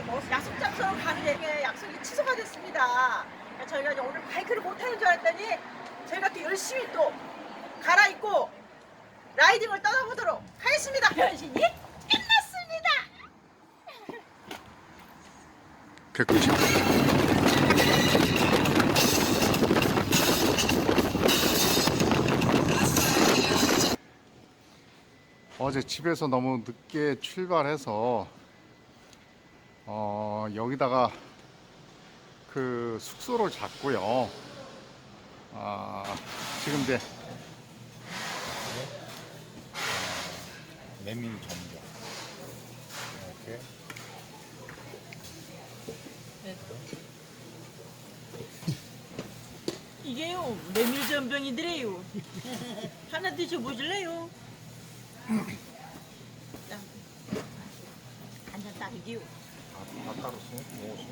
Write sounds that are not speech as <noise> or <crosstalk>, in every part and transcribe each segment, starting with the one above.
뭐 이게 뭐 약속 장소로 가는데 약속이 취소가 됐습니다. 저희가 이제 오늘 바이크를 못 타는 줄 알았더니 저희가 또 열심히 또 갈아입고 라이딩을 떠나보도록 하겠습니다. <laughs> 변신이 끝났습니다. 개꿀이죠. 어제 집에서 너무 늦게 출발해서 어, 여기다가 그 숙소를 잡고요. 아, 지금 이제 메밀 전병 이렇게 이게요 메밀 전병이더래요. 하나 드셔보실래요? 한잔 따르기요. 다, 다 따로 써 먹었어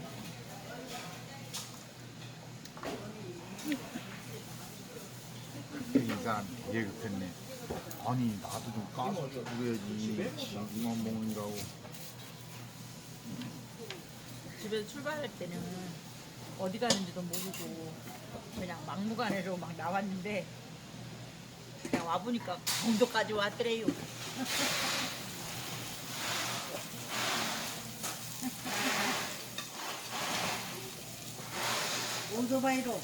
그때 이 사람 되게 급했네. 아니 나도 좀 까서 주고야지 지금만 먹느라고. 집에서 출발할 때는 어디 가는지도 모르고 그냥 막무가내로 막 나왔는데 그냥 와보니까 강원도까지 왔더래요. <laughs> 오토바이로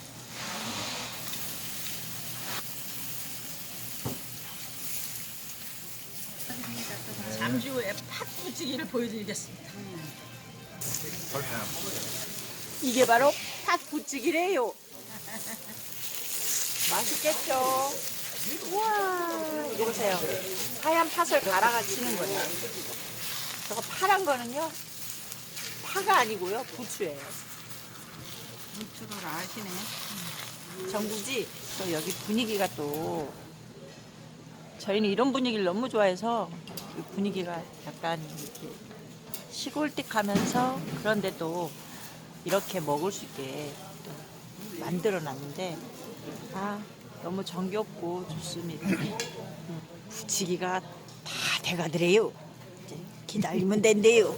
잠시 후에 팥부치기를 보여드리겠습니다. 이게 바로 팥부치기래요. <laughs> 맛있겠죠? 우와, 이거 보세요. 하얀 팥을 갈아가 치는 거예요. 저거 파란 거는요, 파가 아니고요, 부추예요. 무추를 아시네. 전국이 또 여기 분위기가 또 저희는 이런 분위기를 너무 좋아해서 이 분위기가 약간 이렇게 시골틱하면서 그런데도 이렇게 먹을 수 있게 또 만들어 놨는데 아 너무 정겹고 좋습니다. 음, 부치기가 다 돼가더래요. 이제 기다리면 된대요.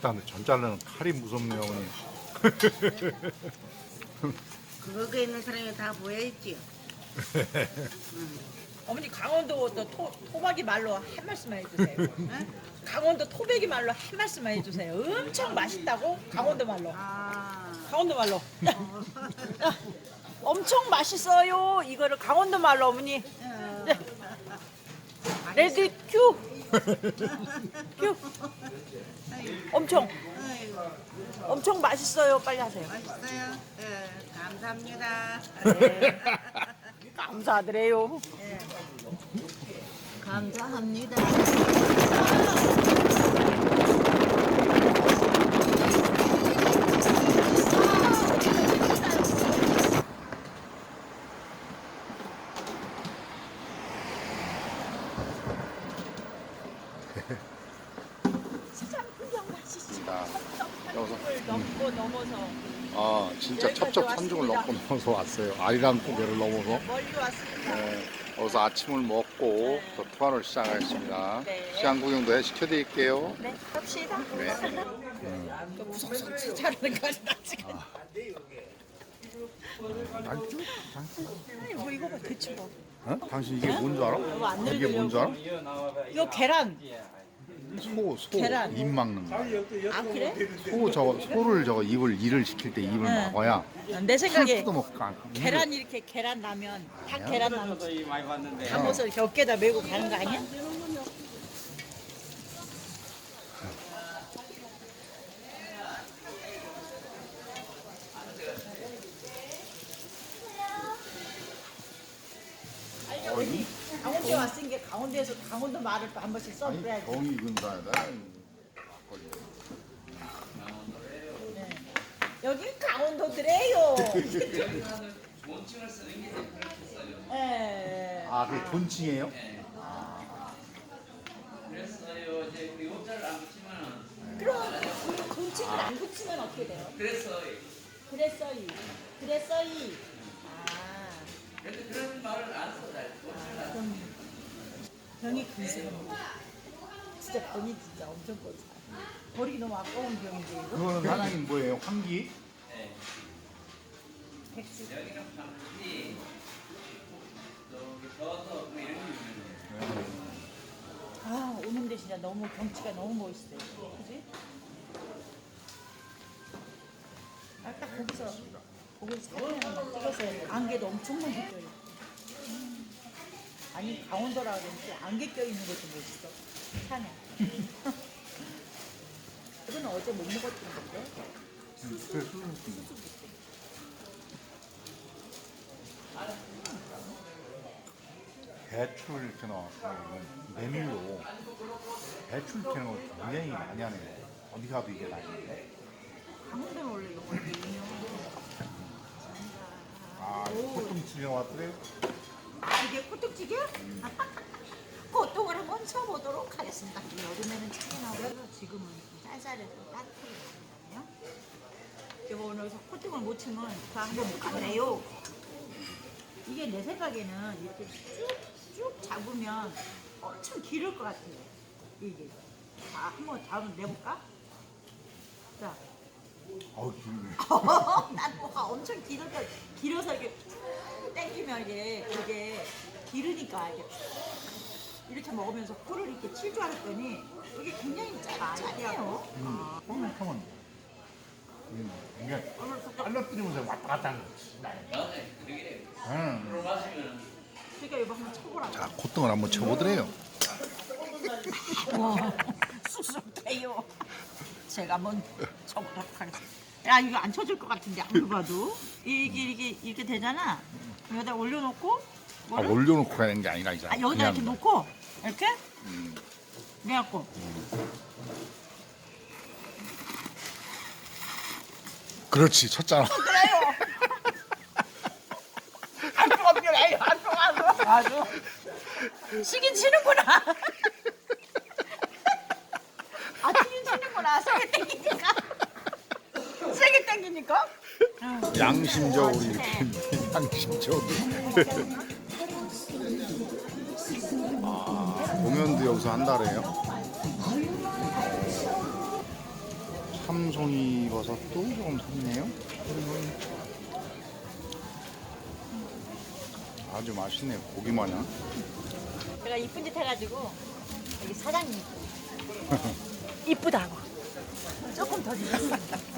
근데 전자는 칼이 무섭네요 어머니 <laughs> 그거에 있는 사람이 다 보여있지요. <laughs> 어머니 강원도 또 토, 토박이 말로 한 말씀만 해주세요. 강원도 토백이 말로 한 말씀만 해주세요. 엄청 맛있다고 강원도 말로. 아, 강원도 말로. <laughs> 엄청 맛있어요. 이거를 강원도 말로 어머니. 네. 레디 큐. 큐. 엄청 아이고, 엄청 맛있어요. 빨리 하세요. 맛있어요. 예, 감사합니다. 네. <laughs> 감사드려요. 감사합니다. 시장 풍경 맛있지. 자, 여기서 을 넘고 넘어서 아 진짜 여기까지 첩첩 산중을 넘고 왔습니다. 넘어서 왔어요. 아리랑 고개를 넘어서. 멀리 왔습니다. 네, 여기서 아침을 먹고 또 투어를 시작하겠습니다. 네. 시장 구경도 해 시켜드릴게요. 네, 갑시다. 네. 또 구석구석 자르는 거지 나 지금. 알죠? 아니 뭐 이거 봐 대충 봐. 어? 당신 이게 뭔 줄 알아? 안 이게 뭔 줄 알아? 이거 계란. 소, 소, 계란. 입 막는 거. 아 그래? 소 저거 소를 저거 입을 일을 시킬 때 입을 네. 막아야 내술 생각에 뜯어먹고 안- 계란 이렇게 계란 라면 닭 아니야. 계란 라면 담아서 이렇게 어깨다 메고 가는 거 아니야? 아니, 강원도에 강원도에서 강원도 말을 또한 번씩 아니 써줘야지. 병이. 네. 여기 강원도들이에요. 예. <laughs> 아, 그게 본칭이에요? 그럼 그 돈책을 안 붙이면 어떻게 돼요? 그랬어요. 그랬어요. 그랬어요. 아. 그런 말을 안 써. 병이 근세요. 진짜 병이 진짜 엄청 커. 버리기 너무 아까운 병인데 이거. 그거는 사장님 뭐예요? 환기? 백수. 아 오는데 진짜 너무 경치가 너무 멋있어요. 그지? 아, 딱 거기서 거기서 사진 하나 찍어서 안개도 엄청 많이 껴요. 음. 아니 강원도라 그런지 안개 껴 있는 것도 멋있어. 산에. <laughs> 이건 어제 못 먹었던 건데. 응, 그래 수술 배추를 이렇게 넣어서 메밀로 배추를 이렇게 넣어 굉장히 많이 하네요. 어디 가도 이게 나는데. 강원도는 원래 이거 유명해. 아, 꽃동치가 왔더래요. 아 이게 코뚝지게? 보통을 <laughs> 한번 쳐보도록 하겠습니다. 여름에는 차이 나고 지금은 좀 쌀쌀해서 나거든요. 이거 오늘 코팅을 못 치면 다 한번 못 가네요. 이게 내 생각에는 이렇게 쭉쭉 잡으면 엄청 길을 것 같아요. 이게. 자, 한번 잡으면 내볼까? 자, 어우, 기분이. <laughs> 난 뭐가 엄청 길어서 이렇게 쭉 당기면 이게 그게 길으니까 이게 이렇게 먹으면서 코를 이렇게 칠 줄 알았더니 이게 굉장히 짧잖아요. 음, 뽕뽕은 이게 빨라뜨리면서 왔다 갔다 하는 거지. 응. 그러니까 이거 한번 쳐보라고. 자, 콧등을 한번 쳐보더래요. <laughs> 제가 한번 쳐보도록 하겠습니다. 야 이거 안 쳐질 것 같은데 아무리 봐도 이게 이게 이렇게 되잖아. 여기다 올려놓고 아, 뭐를? 올려놓고 가는 게 아니라 이제 아, 여기다 이렇게 그냥 놓고 이렇게 음. 내갖고 그렇지 쳤잖아. 그래요. 안 좋아요, 안 좋아. 아주 시긴 치는구나. 아, 치는구나. 세게 당기니까. <laughs> 세게 당기니까. 양심적으로 이렇게 <laughs> 양심적으로. 아, 공연도 여기서 한다래요. 삼송이 버섯도 조금 샀네요. 아주 맛있네요. 고기 마냥. 제가 이쁜 짓 해가지고 여기 사장님 <laughs> 이쁘다고 조금 더 주셨어요.